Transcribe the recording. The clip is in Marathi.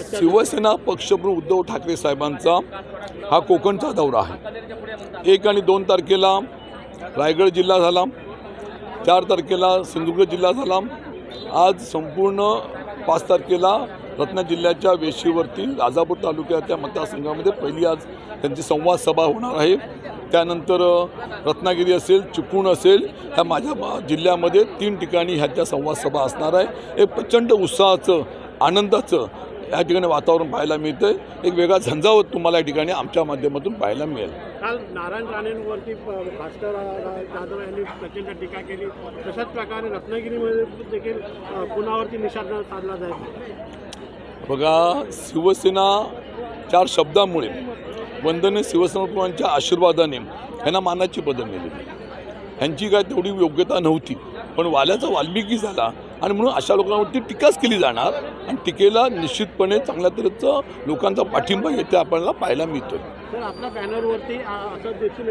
शिवसेना पक्षप्रमुख उद्धव ठाकरे साहेबांचा हा कोकणचा दौरा आहे. एक आणि दोन तारखेला रायगड जिल्हा झाला चार तारखेला सिंधुदुर्ग जिल्हा झाला आज संपूर्ण पाच तारखेला रत्ना जिल्ह्याच्या वेशीवरती राजापूर तालुक्याच्या मतदारसंघामध्ये पहिली आज त्यांची संवाद सभा होणार आहे. त्यानंतर रत्नागिरी असेल चिपळूण असेल ह्या माझ्या जिल्ह्यामध्ये तीन ठिकाणी ह्याच्या संवाद सभा असणार आहे. एक प्रचंड उत्साहाचं आनंदाचं या ठिकाणी वातावरण पाहायला मिळतं एक वेगळा झंझावत तुम्हाला या ठिकाणी आमच्या माध्यमातून पाहायला मिळेल. काल नारायण राणेंवरती भास्कर जाधव यांनी प्रचंड टीका केली. तशाच प्रकारे रत्नागिरीमध्ये देखील अ, पुनावरती निशाणा साधला जाईल बघा शिवसेना चार शब्दामुळे वंदनीय शिवसैनिकांच्या आशीर्वादाने ह्यांना मानाची पदं मिळाली. ह्यांची काय तेवढी योग्यता नव्हती पण वाल्याचा वाल्मिकी झाला आणि म्हणून अशा लोकांवरती टीकाच केली जाणार आणि टीकेला निश्चितपणे चांगल्या तऱ्हेचं लोकांचा पाठिंबा येथे आपल्याला पाहायला मिळतोय. तर आपल्या बॅनरवरती असं दिसून